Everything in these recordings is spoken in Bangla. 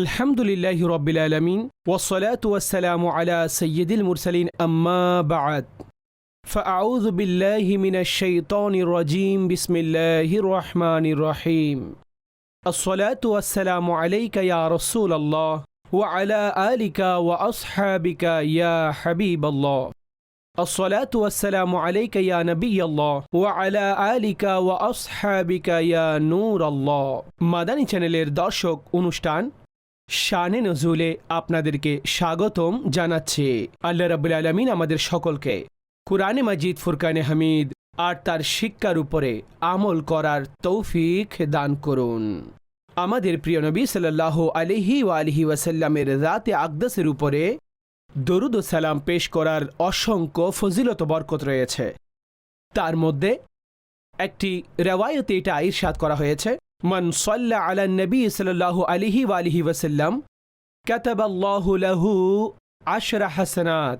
الحمد لله رب العالمين والصلاة والسلام على سيد المرسلين أما بعد فأعوذ بالله من الشيطان الرجيم بسم الله الرحمن الرحيم الصلاة والسلام عليك يا رسول الله وعلى آلك وأصحابك يا حبيب الله الصلاة والسلام عليك يا نبي الله وعلى آلك وأصحابك يا نور الله মাদানী চ্যানেলের দর্শক অনুষ্ঠান শানে নজুলে আপনাদেরকে স্বাগতম জানাচ্ছে। আল্লাহ রাবুল আলমিন আমাদের সকলকে কুরআনে মাজিদ, ফুরকানে হামিদ আর তার শিক্ষার উপরে আমল করার তৌফিক দান করুন। আমাদের প্রিয় নবী সাল্লাহ আলহি আলহি ওয়াসাল্লামের রাতে আকদাসের উপরে দরুদ সালাম পেশ করার অসংখ্য ফজিলত বরকত রয়েছে। তার মধ্যে একটি রেওয়ায়তে এটা ইরশাদ করা হয়েছে। মান সাল্লা আলা নবী সাল্লাল্লাহু আলাইহি ওয়া আলিহি ওয়াসাল্লাম كتب الله له عشر حسنات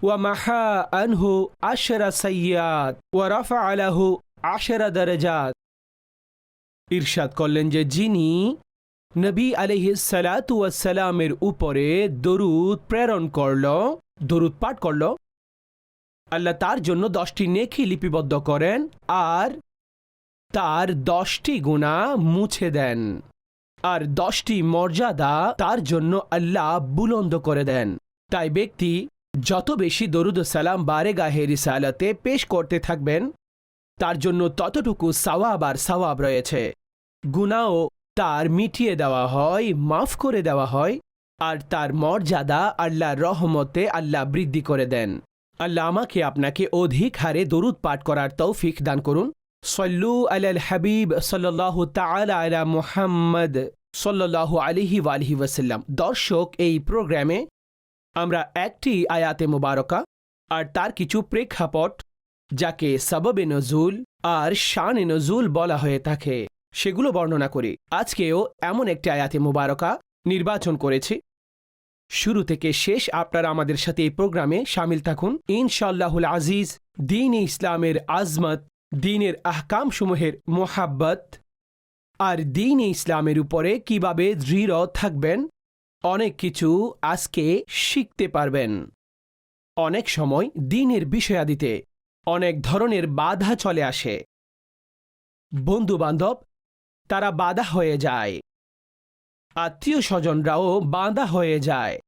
ومحى عنه عشر سيئات ورفع له عشر درجات ইরশাদ করলেন যে যিনি নবী আলহি সালামের উপরে দরুদ প্রেরণ করল দরুদ পাঠ করল আল্লাহ তার জন্য দশটি নেকি লিপিবদ্ধ করেন আর তার দশটি গুণা মুছে দেন। আর দশটি মর্যাদা তার জন্য আল্লাহ বুলন্দ করে দেন। তাই ব্যক্তি যত বেশি দরুদ সালাম বারে গাহে রিসালাতে পেশ করতে থাকবেন, তার জন্য ততটুকু সাওয়াব আর সাওয়াব রয়েছে। গুণাও তার মিটিয়ে দেওয়া হয়, মাফ করে দেওয়া হয়, আর তার মর্যাদা আল্লাহ রহমতে আল্লাহ বৃদ্ধি করে দেন। আল্লাহ আমাকে আপনাকে অধিক হারে দরুদ পাঠ করার তৌফিক দান করুন। সল্লু আলাল হাবিব সাল্লাহ তালা আলা মুহাম্মদ সাল্লাহ আলিহি ওয়ালিহি ওয়াসাল্লাম। দর্শক, এই প্রোগ্রামে আমরা একটি আয়াতে মুবারকা আর তার কিছু প্রেক্ষাপট, যাকে সববে নজুল আর শান নজুল বলা হয়ে থাকে, সেগুলো বর্ণনা করি। আজকেও এমন একটি আয়াতে মুবারকা নির্বাচন করেছি। শুরু থেকে শেষ আপনারা আমাদের সাথে এই প্রোগ্রামে সামিল থাকুন। ইনশাল্লাহুল আজিজ দিন ইসলামের আজমত দিনের আহকাম সমূহের মোহাব্বত আর দিন ইসলামের উপরে কীভাবে দৃঢ় থাকবেন, অনেক কিছু আজকে শিখতে পারবেন। অনেক সময় দিনের বিষয়াদিতে অনেক ধরনের বাধা চলে আসে। বন্ধু বান্ধব তারা বাধা হয়ে যায়। আত্মীয় স্বজনরাও বাঁধা হয়ে যায়।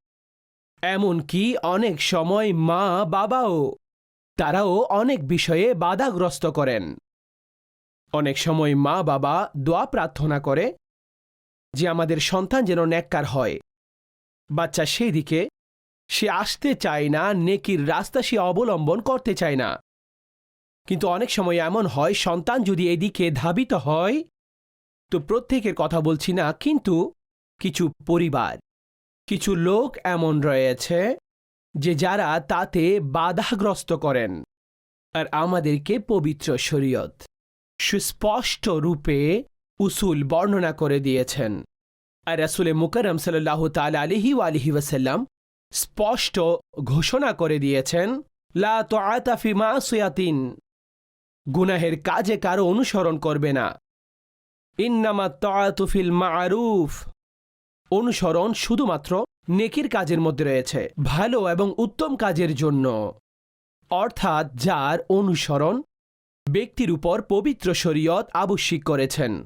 এমনকি অনেক সময় মা বাবাও তারাও অনেক বিষয়ে বাধাগ্রস্ত করেন। অনেক সময় মা বাবা দোয়া প্রার্থনা করে যে আমাদের সন্তান যেন ন্যাক্কার হয়। বাচ্চা সেই দিকে, সে আসতে চায় না, নেকির রাস্তা সে অবলম্বন করতে চায় না। কিন্তু অনেক সময় এমন হয়, সন্তান যদি এদিকে ধাবিত হয়, তো প্রত্যেকের কথা বলছি না, কিন্তু কিছু পরিবার, কিছু লোক এমন রয়েছে যে যারা তাতে বাধাগ্রস্ত করেন আর আমাদেরকে পবিত্র শরীয়ত, সুস্পষ্ট রূপে উসুল বর্ণনা করে দিয়েছেন। আর রাসুলে মুকারম সাল্লাহ তাল আলিহি আলিহি ওয়াসাল্লাম স্পষ্ট ঘোষণা করে দিয়েছেন, লা তো আতাফি মা সুয়াতিন গুনাহের কাজে কারও অনুসরণ করবে না। ইন্নামা তাতুফিল মারুফ অনুসরণ শুধুমাত্র নেকির কাজের মধ্যে রয়েছে, ভালো এবং উত্তম কাজের জন্য। অর্থাৎ যার অনুসরণ ব্যক্তির উপর পবিত্র শরীয়ত আবশ্যিক করেছেন।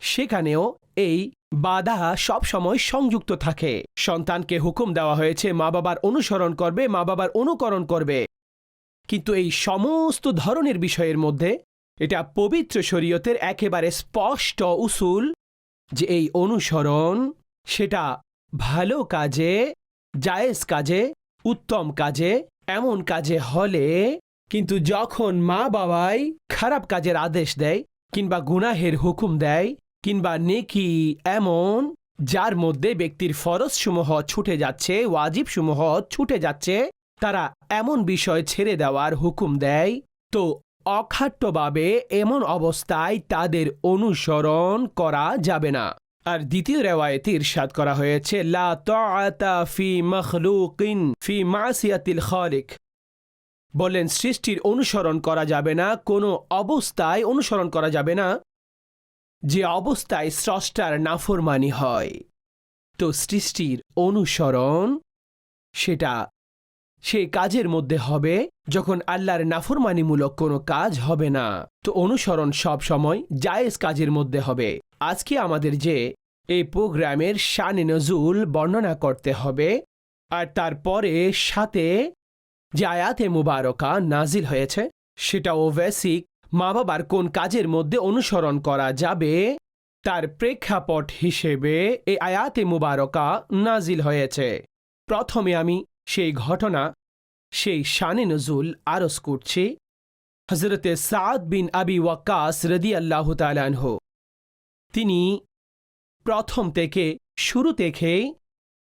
সেখানেও এই বাধা সবসময় সংযুক্ত থাকে। সন্তানকে হুকুম দেওয়া হয়েছে মা বাবার অনুসরণ করবে মা বাবার অনুকরণ করবে। কিন্তু এই সমস্ত ধরনের বিষয়ের মধ্যে এটা পবিত্র শরীয়তের একেবারে স্পষ্ট উসুল যে এই অনুসরণ সেটা ভালো কাজে, জায়েজ কাজে, উত্তম কাজে, এমন কাজে হলে কিন্তু যখন মা বাবাই খারাপ কাজের আদেশ দেয় কিংবা গুনাহের হুকুম দেয় কিংবা নেকি এমন, যার মধ্যে ব্যক্তির ফরজসমূহ ছুটে যাচ্ছে, ওয়াজিবসমূহ ছুটে যাচ্ছে, তারা এমন বিষয় ছেড়ে দেওয়ার হুকুম দেয়, তো অখাট্যভাবে এমন অবস্থায় তাদের অনুসরণ করা যাবে না। আর দ্বিতীয় রেওয়ায়তে ইরশাদ করা হয়েছে ফি ফি বললেন, সৃষ্টির অনুসরণ করা যাবে না, কোনো অবস্থায় অনুসরণ করা যাবে না, যে অবস্থায় স্রষ্টার নাফরমানি হয়। তো সৃষ্টির অনুসরণ সেটা সেই কাজের মধ্যে হবে, যখন আল্লাহর নাফরমানিমূলক কোনো কাজ হবে না। তো অনুসরণ সব সময় জায়েজ কাজের মধ্যে হবে। আজকে আমাদের যে এই প্রোগ্রামের শানে নজুল বর্ণনা করতে হবে আর তারপরে সাথে যে আয়াতে মুবারকা নাজিল হয়েছে, সেটাও বেসিক মা বাবার কোন কাজের মধ্যে অনুসরণ করা যাবে তার প্রেক্ষাপট হিসেবে এই আয়াতে মুবারকা নাজিল হয়েছে। প্রথমে আমি সেই ঘটনা, সেই শানে নজুল আরস করছি। হজরতে সাদ বিন আবি ওয়াক্কাস রদি আল্লাহ তালানহ তিনি প্রথম থেকে, শুরু থেকেই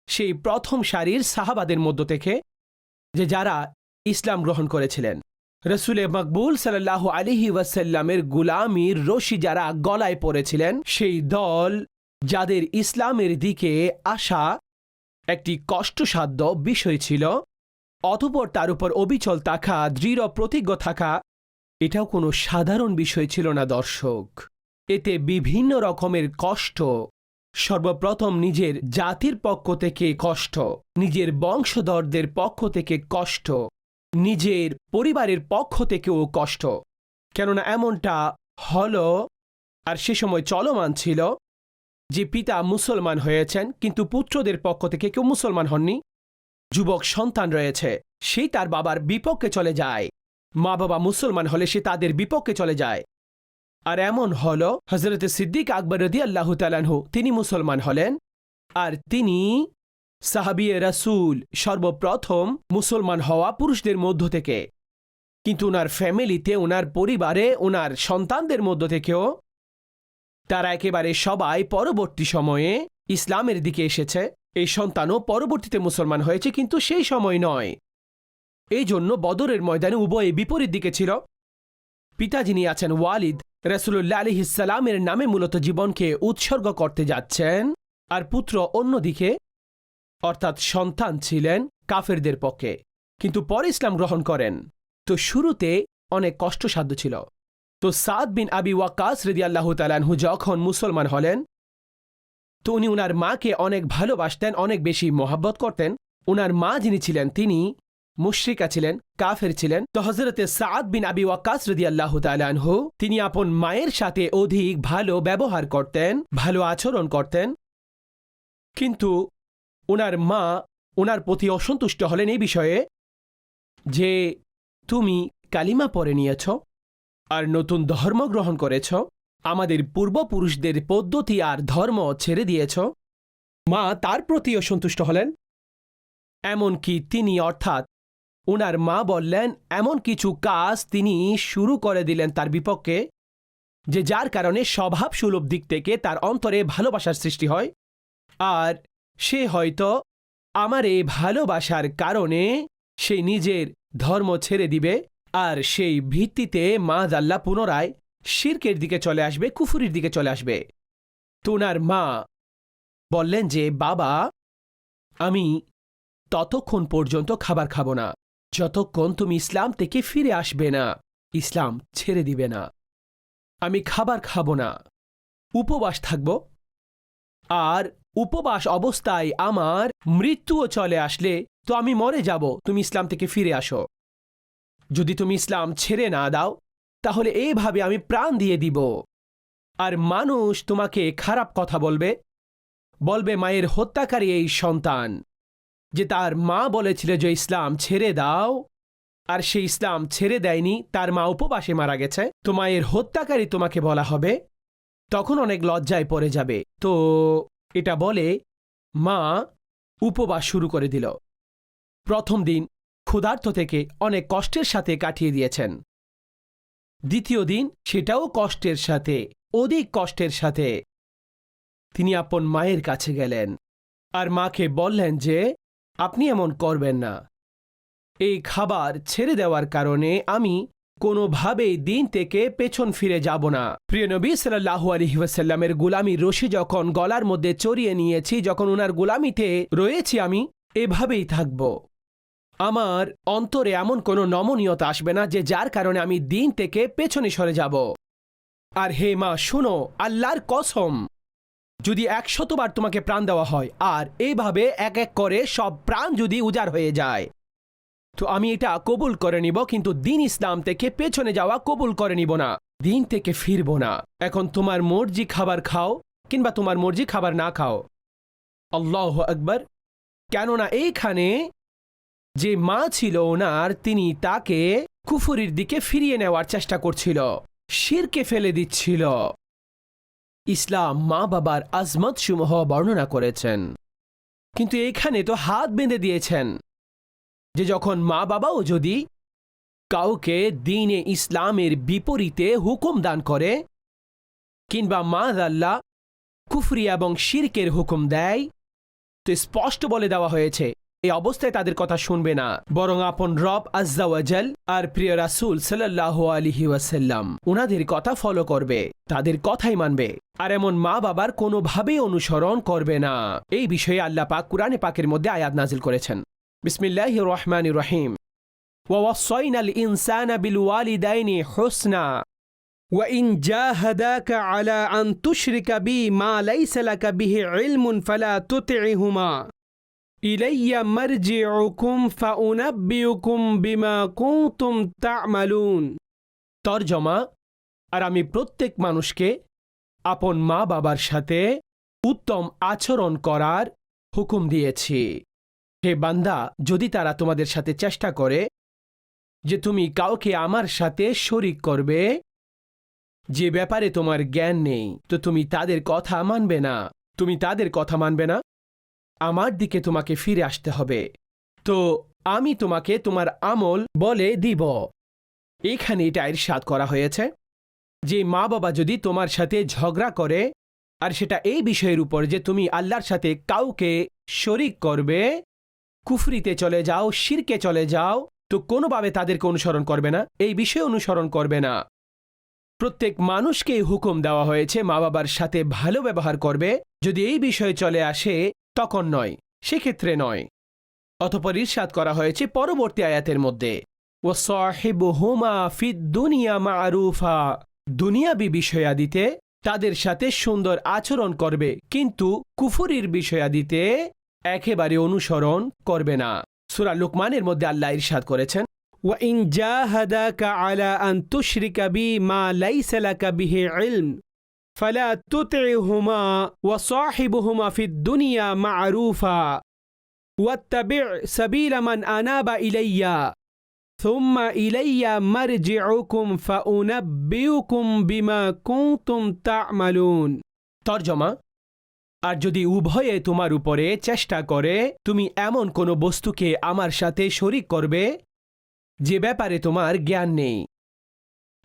সেই প্রথম সারির সাহাবাদের মধ্য থেকে, যে যারা ইসলাম গ্রহণ করেছিলেন। রসুলে মকবুল সাল্লাহ আলিহি ওয়াসাল্লামের গুলামির রশি যারা গলায় পড়েছিলেন, সেই দল যাদের ইসলামের দিকে আসা একটি কষ্টসাধ্য বিষয় ছিল, অতপর তার উপর অবিচল থাকা, দৃঢ় প্রতিজ্ঞ থাকা, এটাও কোনো সাধারণ বিষয় ছিল না, দর্শক। এতে বিভিন্ন রকমের কষ্ট। সর্বপ্রথম নিজের জাতির পক্ষ থেকে কষ্ট, নিজের বংশধরদের পক্ষ থেকে কষ্ট, নিজের পরিবারের পক্ষ থেকেও কষ্ট। কেননা এমনটা হল আর সে সময় চলমান ছিল যে পিতা মুসলমান হয়েছেন, কিন্তু পুত্রদের পক্ষ থেকে কেউ মুসলমান হননি। যুবক সন্তান রয়েছে, সেই তার বাবার বিপক্ষে চলে যায়। মা বাবা মুসলমান হলে সে তাদের বিপক্ষে চলে যায়। আর এমন হল হজরত সিদ্দিক আকবর রদি আল্লাহ তালানহু তিনি মুসলমান হলেন আর তিনি সাহাবিয়ে রাসুল সর্বপ্রথম মুসলমান হওয়া পুরুষদের মধ্য থেকে। কিন্তু ওনার ফ্যামিলিতে ওনার পরিবারে ওনার সন্তানদের মধ্য থেকেও তারা একেবারে সবাই পরবর্তী সময়ে ইসলামের দিকে এসেছে। এই সন্তানও পরবর্তীতে মুসলমান হয়েছে, কিন্তু সেই সময় নয়। এই জন্য বদরের ময়দানে উভয়ে বিপরীত দিকে ছিল। পিতা যিনি আছেন ওয়ালিদ। রসুল্লাহ আলিহিসালামের নামে মূলত জীবনকে উৎসর্গ করতে যাচ্ছেন। আর পুত্র অন্যদিকে, অর্থাৎ সন্তান ছিলেন কাফেরদের পক্ষে। কিন্তু পরে ইসলাম গ্রহণ করেন। তো শুরুতে অনেক কষ্টসাধ্য ছিল। তো সাদ বিন আবি ওয়াকাস রেদি আল্লাহ তালানহু যখন মুসলমান হলেন, তো উনি উনার মাকে অনেক ভালোবাসতেন, অনেক বেশি মহাব্বত করতেন। উনার মা যিনি ছিলেন, তিনি মুশ্রিকা ছিলেন কাফের ছিলেন। তো হজরতে সাদ বিন আবি ওয়াকাস রদি আল্লাহ তালানহু তিনি আপন মায়ের সাথে অধিক ভালো ব্যবহার করতেন, ভালো আচরণ করতেন। কিন্তু ওনার মা ওনার প্রতি অসন্তুষ্ট হলেন এই বিষয়ে যে, তুমি কালিমা পরে নিয়েছ আর নতুন ধর্ম গ্রহণ করেছ, আমাদের পূর্বপুরুষদের পদ্ধতি আর ধর্ম ছেড়ে দিয়েছ। মা তার প্রতি অসন্তুষ্ট হলেন। এমনকি তিনি অর্থাৎ ওনার মা বললেন, এমন কিছু কাজ তিনি শুরু করে দিলেন তার বিপক্ষে, যে যার কারণে স্বভাব সুলভ দিক থেকে তার অন্তরে ভালোবাসার সৃষ্টি হয়। আর সে হয়তো আমার এই ভালোবাসার কারণে সে নিজের ধর্ম ছেড়ে দিবে, আর সেই ভিত্তিতে মা জাল্লা পুনরায় শির্কের দিকে চলে আসবে, কুফুরির দিকে চলে আসবে। তোনার মা বললেন যে, বাবা, আমি ততক্ষণ পর্যন্ত খাবার খাব না। যতক্ষণ তুমি ইসলাম থেকে ফিরে আসবে না, ইসলাম ছেড়ে দিবে না। আমি খাবার খাব না। উপবাস থাকব। আর উপবাস অবস্থায় আমার মৃত্যুও চলে আসলে তো আমি মরে যাব, তুমি ইসলাম থেকে ফিরে আসো। যদি তুমি ইসলাম ছেড়ে না দাও, তাহলে এইভাবে আমি প্রাণ দিয়ে দিব। আর মানুষ তোমাকে খারাপ কথা বলবে। বলবে, মায়ের হত্যাকারী এই সন্তান। যে তার মা বলেছিল যে ইসলাম ছেড়ে দাও, আর সে ইসলাম ছেড়ে দেয়নি, তার মা উপবাসে মারা গেছে, তো মায়ের হত্যাকারী তোমাকে বলা হবে, তখন অনেক লজ্জায় পড়ে যাবে। তো এটা বলে মা উপবাস শুরু করে দিল। প্রথম দিন ক্ষুধার্ত থেকে অনেক কষ্টের সাথে কাটিয়ে দিয়েছেন। দ্বিতীয় দিন সেটাও কষ্টের সাথে, অধিক কষ্টের সাথে। তিনি আপন মায়ের কাছে গেলেন, আর মাকে বললেন যে আপনি এমন করবেন না। এই খাবার ছেড়ে দেওয়ার কারণে আমি কোনোভাবেই দিন থেকে পেছন ফিরে যাব না। প্রিয় নবী সাল্লাহু আলহিহাসাল্লামের গুলামি রশি যখন গলার মধ্যে চড়িয়ে নিয়েছি, যখন ওনার গুলামিতে রয়েছি আমি, এভাবেই থাকব। আমার অন্তরে এমন কোনো নমনীয়তা আসবে না যে যার কারণে আমি দিন থেকে পেছনে সরে যাব। আর হে মা, শুনো, আল্লাহর কসম। যদি একশতবার তোমাকে প্রাণ দেওয়া হয়, আর এইভাবে এক এক করে সব প্রাণ যদি উজাড় হয়ে যায়। তো আমি এটা কবুল করে নিব, কিন্তু দিন ইসলাম থেকে পেছনে যাওয়া কবুল করে নিব না। দিন থেকে ফিরব না। এখন তোমার মর্জি খাবার খাও, কিংবা তোমার মর্জি খাবার না খাও। আল্লাহ আকবর। কেননা এইখানে যে মা ছিল ওনার, তিনি তাকে কুফুরির দিকে ফিরিয়ে নেওয়ার চেষ্টা করছিল। শিরকে ফেলে দিচ্ছিল। ইসলাম মা বাবার আজমত সমূহ বর্ণনা করেছেন। কিন্তু এখানে তো হাত বেঁধে দিয়েছেন যে যখন মা বাবাও যদি কাউকে দিনে ইসলামের বিপরীতে হুকুম দান করে কিংবা মা আল্লাহ কুফরি এবং শিরকের হুকুম দেয়, তো স্পষ্ট বলে দেওয়া হয়েছে এই অবস্থায় তাদের কথা শুনবে না বরং আপন রব আজ্জাওয়াজাল আর প্রিয় রাসুল সাল্লাহ আলিহি ওয়াসাল্লাম ওনাদের কথা ফলো করবে তাদের কথাই মানবে আর এমন মা বাবার কোনোভাবেই অনুসরণ করবে না এই বিষয়ে আল্লাহ পাক কুরআনে পাকের মধ্যে আয়াত নাজিল করেছেন বিসমিল্লাহ রহমান রহিম ووصينا الإنسان بالوالدين حسنا وإن جاهداك على أن تشرك بي ما ليس لك به علم فلا تطعهما ইলাইয়া মারজিউকুম ফাউনাব্বিউকুম বিমা কুনতুম তা'মালুন তরজমা, আর আমি প্রত্যেক মানুষকে আপন মা বাবার সাথে উত্তম আচরণ করার হুকুম দিয়েছি। হে বান্দা, যদি তারা তোমাদের সাথে চেষ্টা করে যে তুমি কাউকে আমার সাথে শরিক করবে, যে ব্যাপারে তোমার জ্ঞান নেই, তো তুমি তাদের কথা মানবে না। তুমি তাদের কথা মানবে না? আমার দিকে তোমাকে ফিরে আসতে হবে। তো, আমি তোমাকে তোমার আমল বলে দিব। এখানে এটা ইরশাদ করা হয়েছে যে মা বাবা যদি তোমার সাথে ঝগড়া করে, আর সেটা এই বিষয়ের উপর যে তুমি আল্লাহর সাথে কাউকে শরিক করবে, কুফরিতে চলে যাও, শিরকে চলে যাও, তো কোনোভাবে তাদেরকে অনুসরণ করবে না, এই বিষয়ে অনুসরণ করবে না। প্রত্যেক মানুষকে হুকুম দেওয়া হয়েছে মা বাবার সাথে ভালো ব্যবহার করবে, যদি এই বিষয়ে চলে আসে তখন নয় সেক্ষেত্রে নয় অতপর ইরশাদ করা হয়েছে পরবর্তী আয়াতের মধ্যে ও সাহেব হুমা ফিদ দুনিয়া মারুফা দুনিয়াবি বিষয়াদিতে তাদের সাথে সুন্দর আচরণ করবে কিন্তু কুফুরির বিষয়াদিতে একেবারে অনুসরণ করবে না সুরা লুকমানের মধ্যে আল্লাহ ইরশাদ করেছেন وإن جاهداك على أن تشرك بي ما ليس لك به علم فلا تطعهما وصاحبهما في الدنيا معروفا واتبع سبيل من أناب إلي ثم إلي مرجعكم فأنبئكم بما كنتم تعملون তর্জমা আর যদি উভয়ে তোমার উপরে চেষ্টা করে তুমি এমন কোনো বস্তুকে আমার সাথে শরিক করবে যে ব্যাপারে তোমার জ্ঞান নেই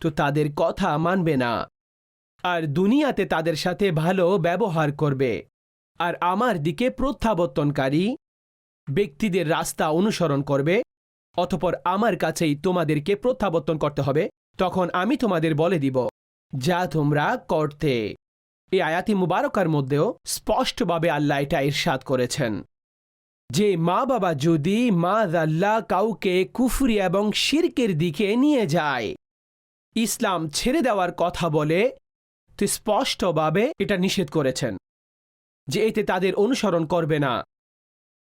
তো তাদের কথা মানবে না আর দুনিয়াতে তাদের সাথে ভালো ব্যবহার করবে। আর আমার দিকে প্রত্যাবর্তনকারী ব্যক্তিদের রাস্তা অনুসরণ করবে, অতপর আমার কাছেই তোমাদেরকে প্রত্যাবর্তন করতে হবে, তখন আমি তোমাদের বলে দিব, যা তোমরা করতে। এই আয়াতি মুবারকার মধ্যেও স্পষ্টভাবে আল্লাহ এটা ইরশাদ করেছেন যে, মা বাবা যদি মা আল্লাহ কাউকে কুফরি এবং শিরকের দিকে নিয়ে যায়, ইসলাম ছেড়ে দেওয়ার কথা বলে স্পষ্টভাবে এটা নিষেধ করেছেন যে এতে তাদের অনুসরণ করবে না।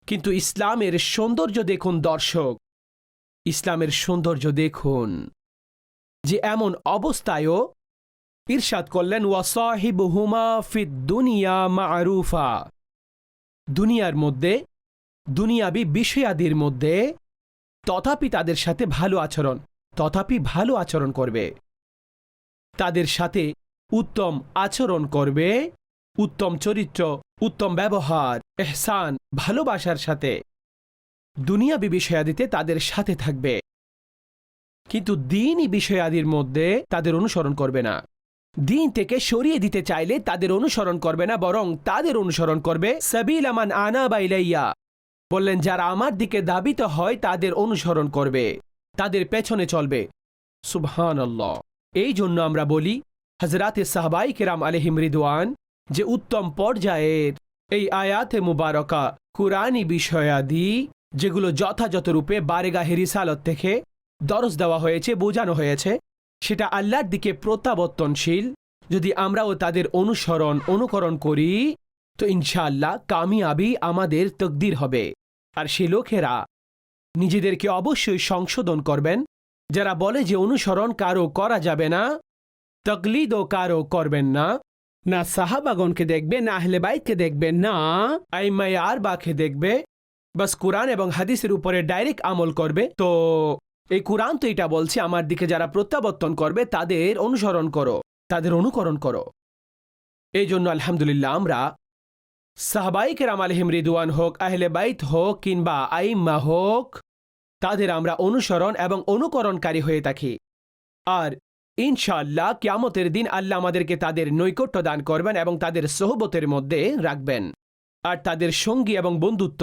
কিন্তু ইসলামের সৌন্দর্য দেখুন দর্শক। ইসলামের সৌন্দর্য দেখুন যে এমন অবস্থায়ও ইরশাদ করলেন ওয়াসাহিব হুমা ফিদ দুনিয়া মারুফা। দুনিয়ার মধ্যে, দুনিয়াবি বিষয়াদির মধ্যে তথাপি তাদের সাথে ভালো আচরণ, তথাপি ভালো আচরণ করবে। তাদের সাথে উত্তম আচরণ করবে। উত্তম চরিত্র, উত্তম ব্যবহার, এহসান, ভালোবাসার সাথে। দুনিয়াবি বিষয়াদিতে তাদের সাথে থাকবে। কিন্তু দিনই বিষয়াদির মধ্যে তাদের অনুসরণ করবে না। দিন থেকে সরিয়ে দিতে চাইলে তাদের অনুসরণ করবে না, বরং তাদের অনুসরণ করবে। সাবিল আমান আনা বাইলাইয়া বললেন, যারা আমার দিকে দাবিত হয়, তাদের অনুসরণ করবে। তাদের পেছনে চলবে। সুবহান এই জন্য আমরা বলি হজরাতে সাহবাই কেরাম আলহিম রিদওয়ান যে উত্তম পর্যায়ের এই আয়াতে মুবারকা, কুরআনী বিষয়াদি যেগুলো যথাযথ রূপে বারেগাহে রিসালত থেকে দরজ দেওয়া হয়েছে, বোঝানো হয়েছে, সেটা আল্লাহর দিকে প্রত্যাবর্তনশীল। যদি আমরাও তাদের অনুসরণ, অনুকরণ করি, তো ইনশাআল্লাহ কামিয়াবি আমাদের তকদির হবে। আর সে লোকেরা নিজেদেরকে অবশ্যই সংশোধন করবেন। যারা বলে যে অনুসরণ কারও করা যাবে না তকলিদও কারও করবেন না না সাহাবাগনকে দেখবে, না আহলে বাইতকে দেখবে, না আইমাই আর বাকে দেখবে। বাস কোরআন এবং হাদিসের উপরে ডাইরেক্ট আমল করবে। তো এই কোরআন তো এটা বলছে, আমার দিকে যারা প্রত্যাবর্তন করবে, তাদের অনুসরণ করো, তাদের অনুকরণ করো। এই জন্য আলহামদুলিল্লাহ আমরা সাহবাইকের আলিহিম রিদুয়ান হোক, আহলে বাইত হোক কিংবা আইম্মা হোক, তাদের আমরা অনুসরণ এবং অনুকরণকারী হয়ে থাকি। আর ইনশাআল্লাহ কিয়ামতের দিন আল্লাহ আমাদেরকে তাদের নৈকট্য দান করবেন এবং তাদের সোহবতের মধ্যে রাখবেন। আর তাদের সঙ্গী এবং বন্ধুত্ব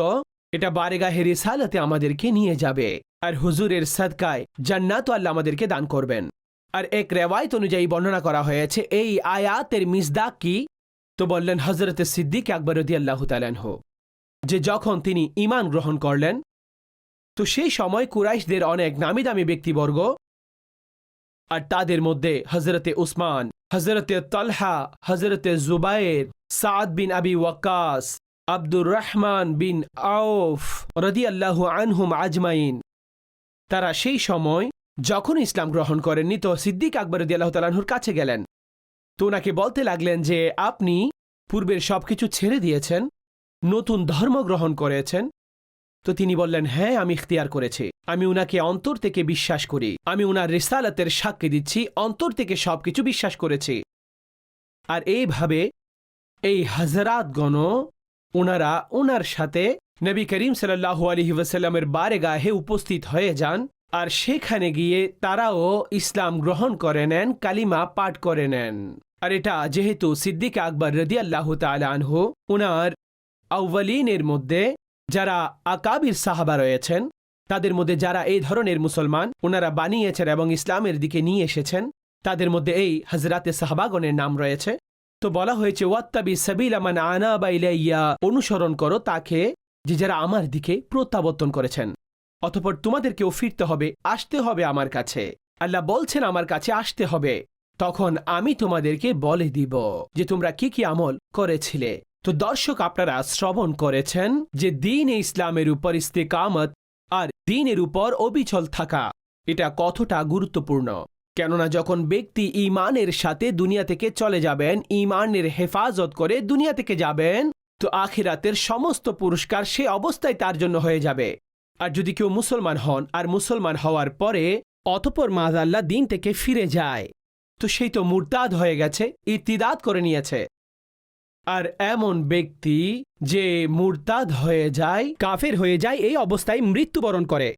এটা বারেগাহে রিসালাতে আমাদেরকে নিয়ে যাবে। আর হুজুরের সাদকায় জান্নাত আল্লাহ আমাদেরকে দান করবেন। আর এক রেওয়ায়ত অনুযায়ী বর্ণনা করা হয়েছে, এই আয়াতের মিসদাক কি? তো বললেন হজরত সিদ্দিক আকবরদি আল্লাহ তালানহ যে যখন তিনি ইমান গ্রহণ করলেন, তো সেই সময় কুরাইশদের অনেক নামি দামি ব্যক্তিবর্গ আর তাদের মধ্যে হজরতে উসমান হজরতে তলহা হজরতে জুবাইর, সাদ বিন আবি ওয়াকাস আব্দুর রহমান বিন আউফ রদি আল্লাহ আনহুম আজমাইন। তারা সেই সময় যখন ইসলাম গ্রহণ করেননি তো সিদ্দিক আকবর রদি আল্লাহ তালাহুর কাছে গেলেন। তো ওনাকে বলতে লাগলেন যে, আপনি পূর্বের সবকিছু ছেড়ে দিয়েছেন, নতুন ধর্ম গ্রহণ করেছেন তো তিনি বললেন হ্যাঁ আমি ইখতিয়ার করেছি। আমি উনাকে অন্তর থেকে বিশ্বাস করি। আমি উনার রিসালাতের সাক্ষী দিচ্ছি, অন্তর থেকে সবকিছু বিশ্বাস করেছি। আর এইভাবে এই হাজারাতগণ ওনারা ওনার সাথে নবী করিম সাল্লাহু আলহি ওয়াসাল্লামের বারে গাহে উপস্থিত হয়ে যান আর সেখানে গিয়ে তারাও ইসলাম গ্রহণ করে নেন, কালিমা পাঠ করে নেন। আর এটা যেহেতু সিদ্দিক আকবর রদি আল্লাহ আনহু ওনার আউ্বালিনের মধ্যে যারা আকাবির সাহাবা রয়েছেন, তাদের মধ্যে যারা এই ধরনের মুসলমান, ওনারা বানিয়েছেন এবং ইসলামের দিকে নিয়ে এসেছেন, তাদের মধ্যে এই হজরাতে সাহাবাগনের নাম রয়েছে। তো বলা হয়েছে, ওয়াত্তাবি সাবিল আমান আনা বা ইলাইয়া অনুসরণ করো তাকে যে যারা আমার দিকে প্রত্যাবর্তন করেছেন। অতপর তোমাদেরকেও ফিরতে হবে, আসতে হবে আমার কাছে। আল্লাহ বলছেন, আমার কাছে আসতে হবে। তখন আমি তোমাদেরকে বলে দিব যে তোমরা কি কি আমল করেছিলে। তো দর্শক, আপনারা শ্রবণ করেছেন যে দিন ইসলামের উপর ইস্তেকামত আর দিনের উপর অবিচল থাকা, এটা কতটা গুরুত্বপূর্ণ? কেননা যখন ব্যক্তি ইমানের সাথে দুনিয়া থেকে চলে যাবেন ইমানের হেফাজত করে দুনিয়া থেকে যাবেন, তো আখিরাতের সমস্ত পুরস্কার সে অবস্থায় তার জন্য হয়ে যাবে। আর যদি কেউ মুসলমান হন, আর মুসলমান হওয়ার পরে অতপর মাজাল্লাহ দিন থেকে ফিরে যায়। তো সেই তো মুরতাদ হয়ে গেছে ইতিদাত করে নিয়েছে। আর এমন ব্যক্তি যে মুরতাদ হয়ে যায়, কাফের হয়ে যায়, এই অবস্থায় মৃত্যুবরণ করে।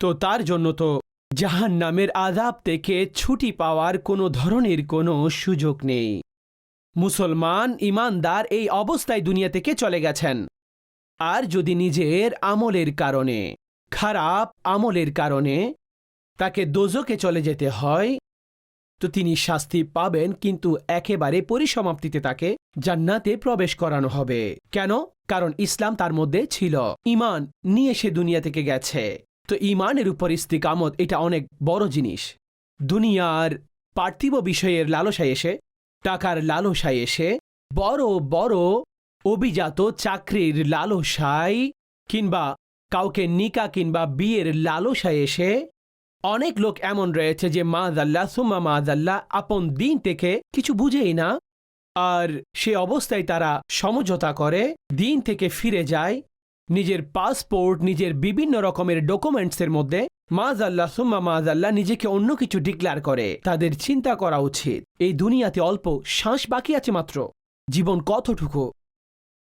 তো তার জন্য তো জাহান নামের আদাব থেকে ছুটি পাওয়ার কোনো ধরনের কোনো সুযোগ নেই। মুসলমান ইমানদার এই অবস্থায় দুনিয়া থেকে চলে গেছেন। আর যদি নিজের আমলের কারণে, খারাপ আমলের কারণে তাকে দোজকে চলে যেতে হয় তো তিনি শাস্তি পাবেন কিন্তু একেবারে পরিসমাপ্তিতে তাকে জান্নাতে প্রবেশ করানো হবে। কেন? কারণ ইসলাম তার মধ্যে ছিল। ইমান নিয়ে সে দুনিয়া থেকে গেছে। তো ইমানের উপর ইস্তিকামত এটা অনেক বড় জিনিস। দুনিয়ার পার্থিব বিষয়ের লালসায় এসে, টাকার লালসায় এসে, বড় বড় অভিজাত চাকরির লালসায় কিংবা কাউকে নিকা কিংবা বিয়ের লালসায় এসে অনেক লোক এমন রয়েছে যে মাদাল্লাহ সুম্মা মাদাল্লাহ আপন দিন থেকে কিছু বুঝেই না। আর সে অবস্থায় তারা সমঝোতা করে, দিন থেকে ফিরে যায়, নিজের পাসপোর্ট, নিজের বিভিন্ন রকমের ডকুমেন্টসের মধ্যে মাজ আল্লাহ সুম্মা মাজ আল্লাহ নিজেকে অন্য কিছু ডিক্লার করে। তাদের চিন্তা করা উচিত। এই দুনিয়াতে অল্প শ্বাস বাকি আছে মাত্র। জীবন কতটুকু?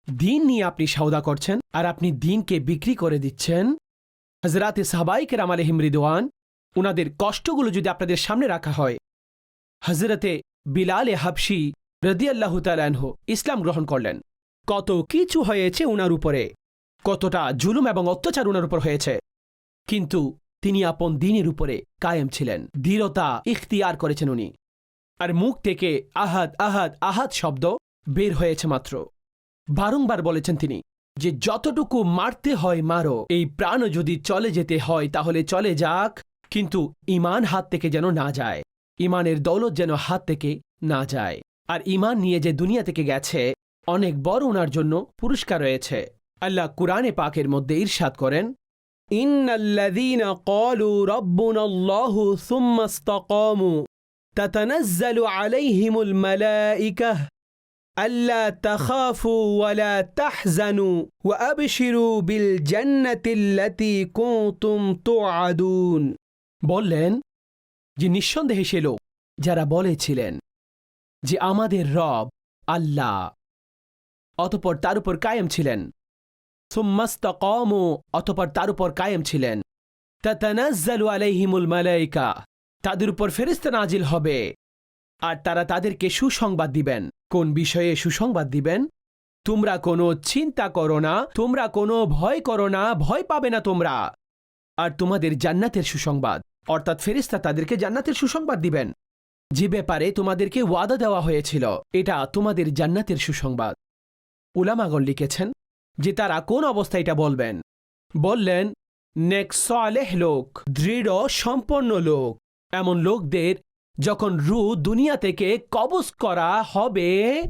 দিন নিয়ে আপনি সওদা করছেন আর আপনি দিনকে বিক্রি করে দিচ্ছেন? হজরাতে সাহবাইকের আমালে হিমরিদওয়ান উনাদের কষ্টগুলো যদি আপনাদের সামনে রাখা হয়। হজরতে বিলালে হাবসি রদিয়াল্লাহ তালানহ ইসলাম গ্রহণ করলেন। কত কিছু হয়েছে উনার উপরে, কতটা জুলুম এবং অত্যাচার উনার উপর হয়েছে। কিন্তু তিনি আপন দিনের উপরে কায়েম ছিলেন, দৃঢ়তা ইখতিয়ার করেছেন উনি। আর মুখ থেকে আহাদ আহাদ আহাদ শব্দ বের হয়েছে মাত্র। বারংবার বলেছেন তিনি যে, যতটুকু মারতে হয় মারো, এই প্রাণ যদি চলে যেতে হয় তাহলে চলে যাক কিন্তু ইমান হাত থেকে যেন না যায়। ইমানের দৌলত যেন হাত থেকে না যায়। আর ইমান নিয়ে যে দুনিয়া থেকে গেছে, অনেক বড় ওনার জন্য পুরস্কার রয়েছে। আল্লাহ কুরআনে পাকের মধ্যে ইরশাদ করেন আলাইহিমুল মালাইকাহ আল্লা তাখাফু ওয়ালা তাহজানু, ওয়া আবশিরু বিল জান্নাতিল্লাতী কুনতুম তুআদুন। বললেন, যে নিঃসন্দেহে সে লোক যারা বলেছিলেন যে আমাদের রব আল্লাহ, অতপর তার উপর কায়েম ছিলেন। সুম্মাস্তকমু, অতপর তার উপর কায়েম ছিলেন। তাতানাজ্জালু আলাইহিমুল মালাইকা, তাদের উপর ফেরেশতা নাজিল হবে। আর তারা তাদেরকে সুসংবাদ দিবেন। কোন বিষয়ে সুসংবাদ দিবেন? তোমরা কোনো চিন্তা করো না, তোমরা কোনো ভয় করো না, ভয় পাবে না তোমরা। আর তোমাদের জান্নাতের সুসংবাদ। অর্থাৎ ফেরিস্তা তাদেরকে জান্নাতের সুসংবাদ দিবেন। যে ব্যাপারে তোমাদেরকে ওয়াদা দেওয়া হয়েছিল, এটা তোমাদের জান্নাতের সুসংবাদ। উলামাগণ লিখেছেন যে তারা কোন অবস্থায় এটা বলবেন? বললেন, নেক সালেহ লোক, দৃঢ়, সম্পন্ন লোক। এমন লোকদের যখন রু দুনিয়া থেকে কবজ করা হবে,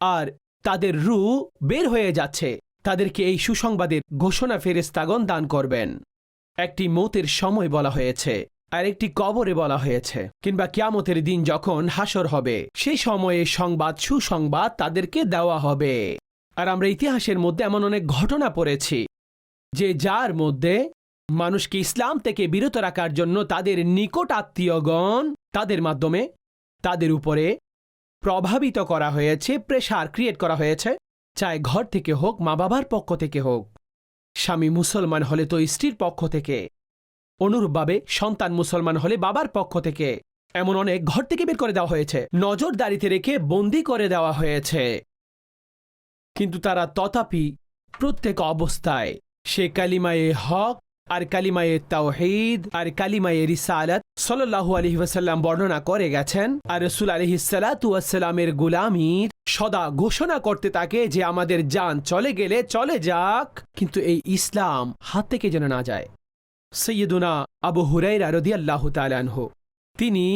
আর তাদের রু বের হয়ে যাচ্ছে, তাদেরকে এই সুসংবাদের ঘোষণা ফেরেস্তাগণ দান করবেন। একটি মতের সময় বলা হয়েছে, আর একটি কবরে বলা হয়েছে, কিংবা কিয়ামতের দিন যখন হাসর হবে, সেই সময়ে সংবাদ, সুসংবাদ তাদেরকে দেওয়া হবে। আর আমরা ইতিহাসের মধ্যে এমন অনেক ঘটনা পড়েছি, যে যার মধ্যে মানুষকে ইসলাম থেকে বিরত রাখার জন্য তাদের নিকট আত্মীয়গণ তাদের মাধ্যমে তাদের উপরে প্রভাবিত করা হয়েছে প্রেশার ক্রিয়েট করা হয়েছে, চাই ঘর থেকে হোক মা বাবার পক্ষ থেকে হোক। স্বামী মুসলমান হলে তো স্ত্রীর পক্ষ থেকে। অনুরূপভাবে সন্তান মুসলমান হলে বাবার পক্ষ থেকে। এমন অনেক ঘর থেকে বের করে দেওয়া হয়েছে। নজরদারিতে রেখে বন্দি করে দেওয়া হয়েছে। কিন্তু তারা তথাপি প্রত্যেক অবস্থায় সে কালিমায়ে হক আর কালিমায়ে তাওহিদ, আর কালিমায়ে রিসালাত সাল্লাল্লাহু আলাইহি ওয়াসাল্লাম বর্ণনা করে গেছেন। আর রাসূল আলাইহি সালাতু ওয়াসসালামের গোলামীর সদা ঘোষণা করতে থাকে যে আমাদের জান চলে গেলে চলে যাক, কিন্তু এই ইসলাম হাত থেকে যেন না যায়। সৈয়দুনা আবু হুরাইরা রাদিয়াল্লাহু তাআলা আনহু, তিনি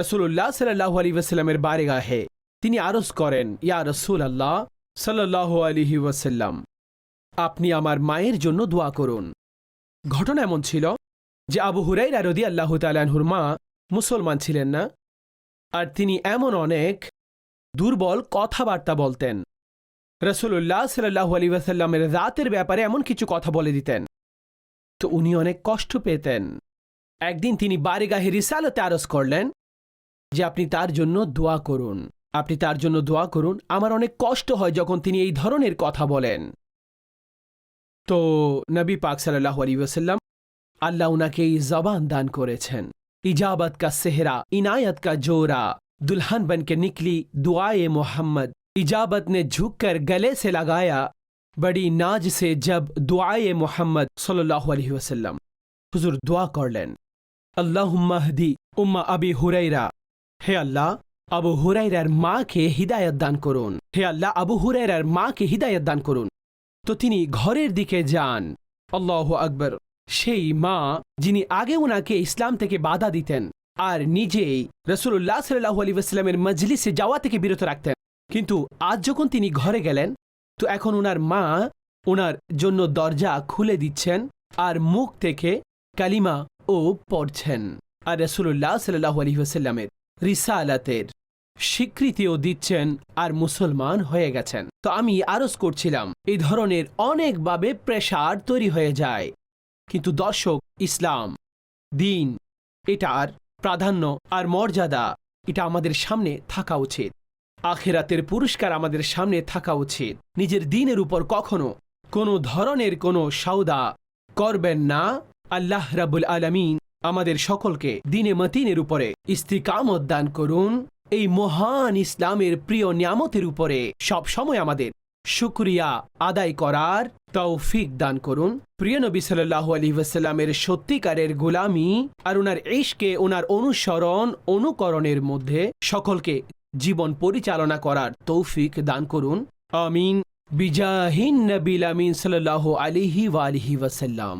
রসুল্লাহ সাল্লাহ আলী ওয়াসাল্লামের বারেগাহে তিনি আরজ করেন, ইয়া রসুল আল্লাহ সাল্লাহ আলিহি ওয়াসাল্লাম, আপনি আমার মায়ের জন্য দোয়া করুন। ঘটনা এমন ছিল যে আবু হুরাইরা রদি আল্লাহ তালানহুর মা মুসলমান ছিলেন না, আর তিনি এমন অনেক দুর্বল কথাবার্তা বলতেন। রসুল্লাহ সাল্লাহ আলী ওয়াসাল্লামের রাতের ব্যাপারে এমন কিছু কথা বলে দিতেন। তো উনি অনেক কষ্ট পেতেন। একদিন তিনি বারেগাহে রিসালতে আরজ করলেন যে আপনি তার জন্য দোয়া করুন। আপনি তার জন্য দোয়া করুন। আমার অনেক কষ্ট হয় যখন তিনি এই ধরনের কথা বলেন। তো নবী পাক সাল্লাহ আলী ওসাল্লাম আল্লাহ উনাকে এই জবান দান করেছেন ইজাবত কা সেহরা इनायत का जोरा दुल्हन बन के निकली दुआए मोहम्मद इजाबत ने झुक कर गले से लगाया बड़ी नाज से जब दुआए मोहम्मद सल्लल्लाहु अलैहि वसल्लम হুজুর দোয়া করলেন আল্লাহুম্মাহদি উম্মা আবি হুরাইরা হে আল্লাহ আবু হুরাইরার মাকে হিদায়ত দান করুন হে আল্লাহ আবু হুরাইরার মাকে হিদায়ত দান করুন তো তিনি ঘরের দিকে যান। আল্লাহ আকবর। সেই মা, যিনি আগে ওনাকে ইসলাম থেকে বাধা দিতেন, আর নিজেই রসুল্লাহ সাল্লাহ আলী মজলিসে যাওয়া থেকে বিরত রাখতেন। কিন্তু আজ যখন তিনি ঘরে গেলেন, তো এখন ওনার মা ওনার জন্য দরজা খুলে দিচ্ছেন আর মুখ থেকে কালিমা ও পড়ছেন, আর রসুল্লাহ সাল্লাহ আলী ওয়াসাল্লামের রিসালাতের। স্বীকৃতিও দিচ্ছেন আর মুসলমান হয়ে গেছেন। তো আমি আরজ করছিলাম, এই ধরনের অনেকভাবে প্রেশার তৈরি হয়ে যায়। কিন্তু দর্শক, ইসলাম, দিন এটার প্রাধান্য আর মর্যাদা, এটা আমাদের সামনে থাকা উচিত। আখেরাতের পুরস্কার আমাদের সামনে থাকা উচিত। নিজের দিনের উপর কখনো কোনো ধরনের কোনো সৌদা করবেন না। আল্লাহ রাবুল আলমিন আমাদের সকলকে দিনে মতিনের উপরে ইস্তিকামত দান করুন। এই মহান ইসলামের প্রিয় নিয়ামতের উপরে সব সময় আমাদের শুক্রিয়া আদায় করার তৌফিক দান করুন। প্রিয় নবী সাল্লাহ আলী ওয়াসাল্লামের সত্যিকারের গোলামি আর ওনার ইশকে, ওনার অনুসরণ, অনুকরণের মধ্যে সকলকে জীবন পরিচালনা করার তৌফিক দান করুন। আমিন। বিজাহিন নবিল আমিন সাল্লাহ আলিহি ওয়ালিহি ওয়াসাল্লাম।